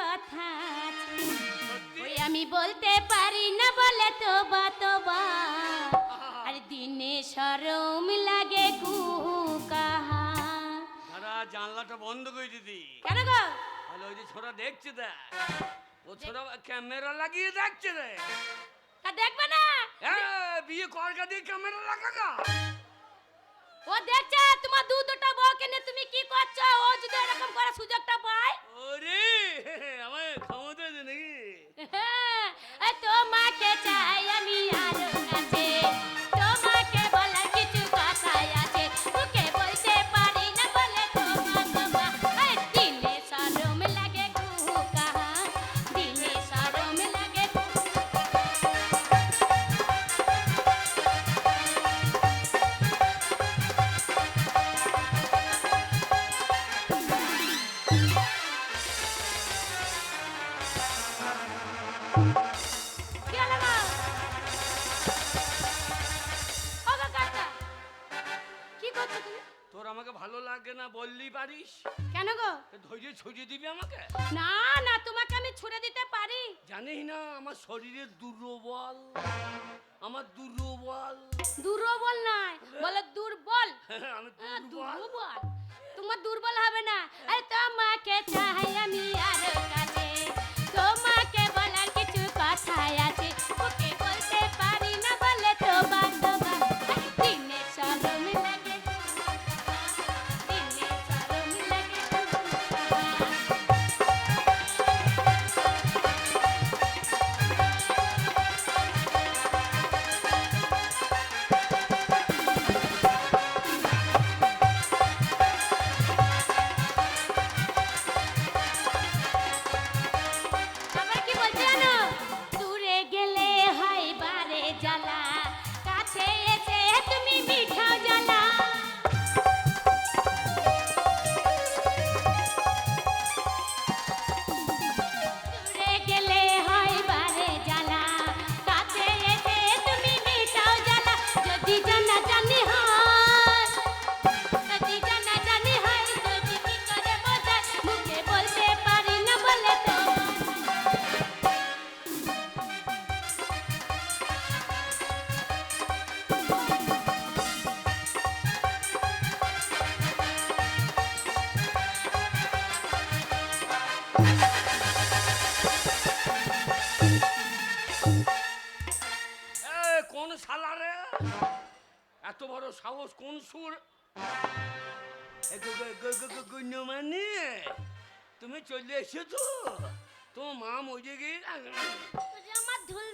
কথা ওই আমি বলতে পারি না বলে তো বা তো বা। আর দিনে সরম লাগে কুকাহা। দাদা জানলাটা বন্ধ করে দিদি। কেন গো? তাহলে ওই যে ছোড়া দেখছে দেখ। ও ছোড়া ক্যামেরা লাগিয়ে দেখছে রে তা দেখবে না? হ্যাঁ বিয়ে করকা দিয়ে ক্যামেরা লাগাকা ও দেখছে তোমার দু দুটো বউকে নিয়ে তুমি কি করছ? ও যদি এরকম করার সুযোগটা পায় এ ছড়িয়ে দিবি আমাকে? না না তোমাকে আমি ছুড়ে দিতে পারি। জানিস না আমার শরীরে দুর্বল। আমার দুর্বল। দুর্বল নাই বলে দুর্বল। আমি হ্যাঁ, দুর্বল। দুর্বল। তোমার দুর্বল হবে না। আরে তোমাকে চাই আমি বড় সাহস কোন সুর? মানে তুমি চলে এসেছ? তোমার মা মরে গিয়ে আমার ধুল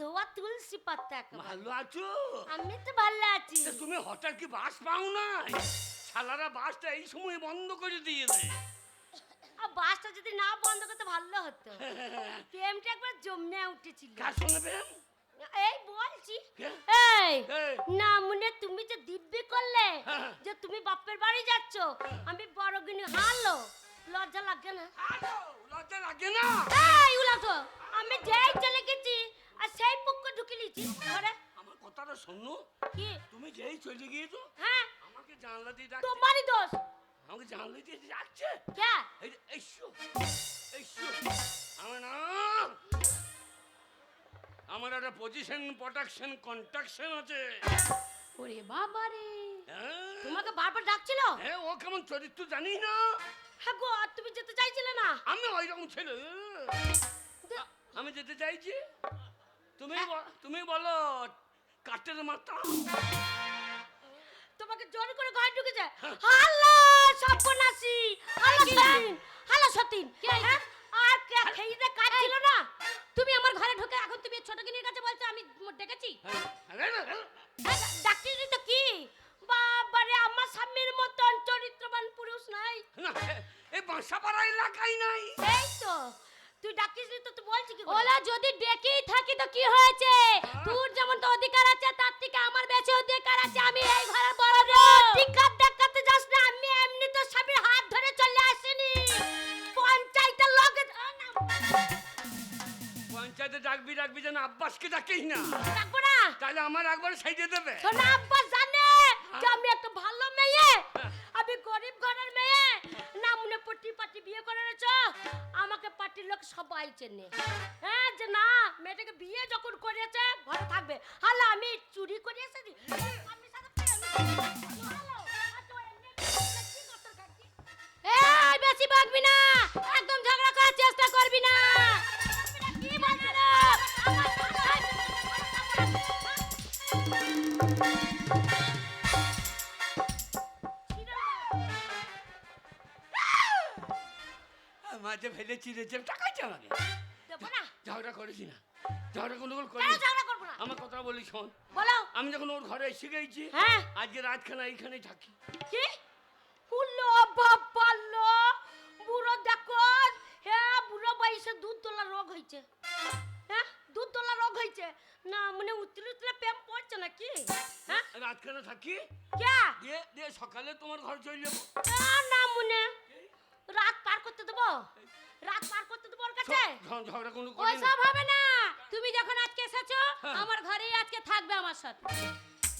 ধোয়া তুলসী পাতা ভালো আছো? আমি তো ভালো আছি। তুমি হঠাৎ কি বাস পাও না শালারা বাসটা এই সময় বন্ধ করে দিয়ে দেয়। বাসটা যদি না বন্ধ করতে ভালো হতো। প্রেমটা একবার জমে উঠেছিল। কার সঙ্গে প্রেম? এই বলছি। এই না মনে তুমি যে দিব্যি করলে হ্যাঁ। যে তুমি বাপের বাড়ি যাচ্ছ আমি বড় গিনি হারলো। লজ্জা লাগে না? লজ্জা লাগে না? এই উলাটো আমি যেই চলে গেছি আর সেই পুক্ক ঢুকে লিছি ঘরে আমার কথাটা শোনো। কি? তুমি যেই চলে গিয়েছো হ্যাঁ। আমাকে জানলা দিয়ে ডাকছে। তোমারই দোষ। আমাকে জানলা দিয়ে ডাকছে? কে? এই এই শো, এই শো। আমার পজিশন প্রোটেকশন কন্ট্রাকশন আছে। ওরে বাবা রে হ্যাঁ? তোমাকে বারবার ডাকছিল? হ্যাঁ ও কেমন চরিত্র জানি না। হ্যাঁ গো আর তুমি যেতে চাইছিলে না? আমি ওই রকম ছেলে আমি যেতে চাইছি? তুমি ব- তুমি বলো কাটের মাথা। তোমাকে জোর করে ঘরে ঢুকেছে। হাল্লা সর্বনাশী হাল্লা সতীন হাল্লা সতীন। হ্যাঁ? আর কে খেয়ে কাজ না হ্যাঁ, ডাক্তারি কি বাবারে আমার স্বামীর মতন চরিত্রবান পুরুষ নাই। না, এই বাসাপাড়া এলাকায় নাই। এই তো তুই ডাকিস তো তুই বলছিস কি ওলা যদি ডেকেই থাকি তো কি হয়েছে? তোর যেমন তো অধিকার আছে তার থেকে আমার বেশি অধিকার আছে আমি এই ঘরের বড় রে পঞ্চায়েতে ডাকবি ডাকবি যেন আব্বাসকে ডাকেই না। ডাকবো না? তাহলে আমার একবার সাইডে দেবে। শোনা আব্বা জানে যে আমি একটা ভালো মেয়ে। আমি গরিব ঘরের মেয়ে। না মনে পটি পাটি বিয়ে করে রেছ আমাকে সবাই চেনে। হ্যাঁ যে না মেয়েটাকে বিয়ে যখন করেছে ঘরে থাকবে। হালা আমি চুরি করে এসেছি। স্বামীর সাথে? এই বেশি বাগবি না। একদম ঝগড়া করার চেষ্টা করবি না। মাঝে ফেলে চিড়েছে টাকাইছে আমাকে। ঝগড়া করেছি না। ঝগড়া কোনো করি আমার কথা বলি শোন। বলো। আমি যখন ওর ঘরে এসে গেছি হ্যাঁ। আজকে রাতখানা এইখানেই থাকি। কি? হুলো বাবালো বুড়ো দেখো হ্যাঁ বুড়ো বয়সে দুধ তোলা রোগ হয়েছে। হ্যাঁ হয়েছে না মানে উতলে উতলে প্রেম পড়ছে নাকি হ্যাঁ রাতখানা থাকি কে দিয়ে দিয়ে সকালে তোমার ঘর চলে যাব না না মনে রাত পার করতে দেবো রাত পার করতে দেবো ওর কাছে ঝগড়া কোনো না ওইসব হবে না তুমি যখন আজকে এসেছ। আমার ঘরেই আজকে থাকবে আমার সাথে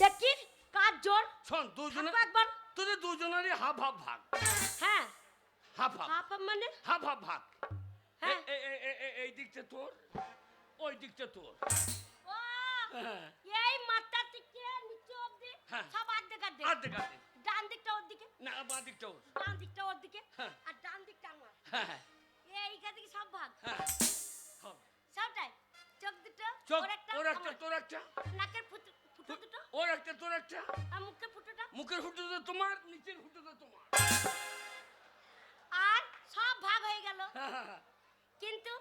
দেখি কাজ জোর শোন দুজনে একবার তোদের দুজনেরই হাফ হাফ ভাগ হ্যাঁ হাফ হাফ হাফ মানে হাফ হাফ ভাগ হ্যাঁ এই দিকটা তোর ওই ও হ্যাঁ। এই মাথা থেকে নিচে অবধি হ্যাঁ। সব আর্ধেক আর্ধেক আর্ধেক আর্ধেক ডান দিকটা ওর দিকে। না বাঁ দিকটা ওর। ডান দিকটা ওর দিকে। হ্যাঁ। আর ডান দিকটা আমার। এইখান থেকে সব ভাগ। সবটাই। চোখ দুটো চোখ ওর একটা। তোর একটা। নাকের ফুটো ফুটো দুটো। ওর একটা তোর একটা। আর মুখের ফুটোটা। মুখের ফুটো তো তোমার নিচের ফুটো তো তোমার। আর সব ভাগ হয়ে গেল। কিন্তু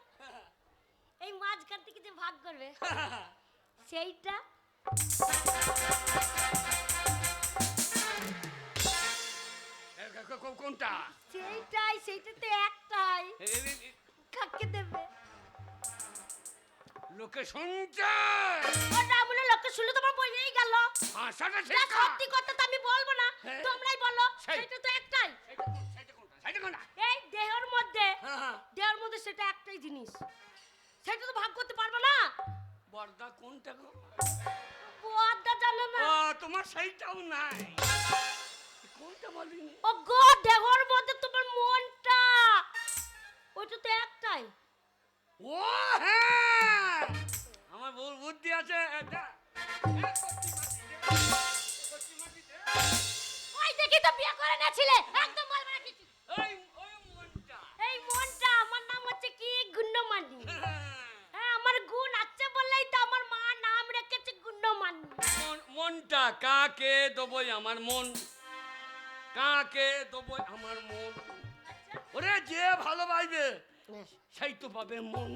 মাঝখান থেকে যে ভাগ করবে। হ্যাঁ, হ্যাঁ। সেইটা কোনটা? সেইটাই সেইটাতে একটাই। কাকে দেবে। লোকে শুনছে! ওটা মনে লোকে শুনলে তোমার বইয়েই গেল। ভাষাটা যা ঠিক সত্যি কথা তো আমি বলব না হ্যাঁ। তোমরাই বলো সেটা তো একটাই। সেইটা কোনটা? সেইটা কোনটা? এই দেহের মধ্যে হ্যাঁ, হ্যাঁ। দেহের মধ্যে সেটা একটাই জিনিস। সেটা তো ভাগ করতে পারবে না। বর্দা কোনটা গো? বড়দা জানো না। ও তোমার সেইটাও নাই। কোনটা বলিনি? ও গো দেহের মধ্যে তোমার মনটা। ওইটা তো একটাই। ও হ্যাঁ। আমার বউ বুদ্ধি আছে এটা। ওই দেখি তো বিয়ে করে নিয়েছিলে কাকে দেবই আমার মন? কাকে দেবই আমার মন? ওরে যে ভালোবাসবে সেই তো পাবে মন।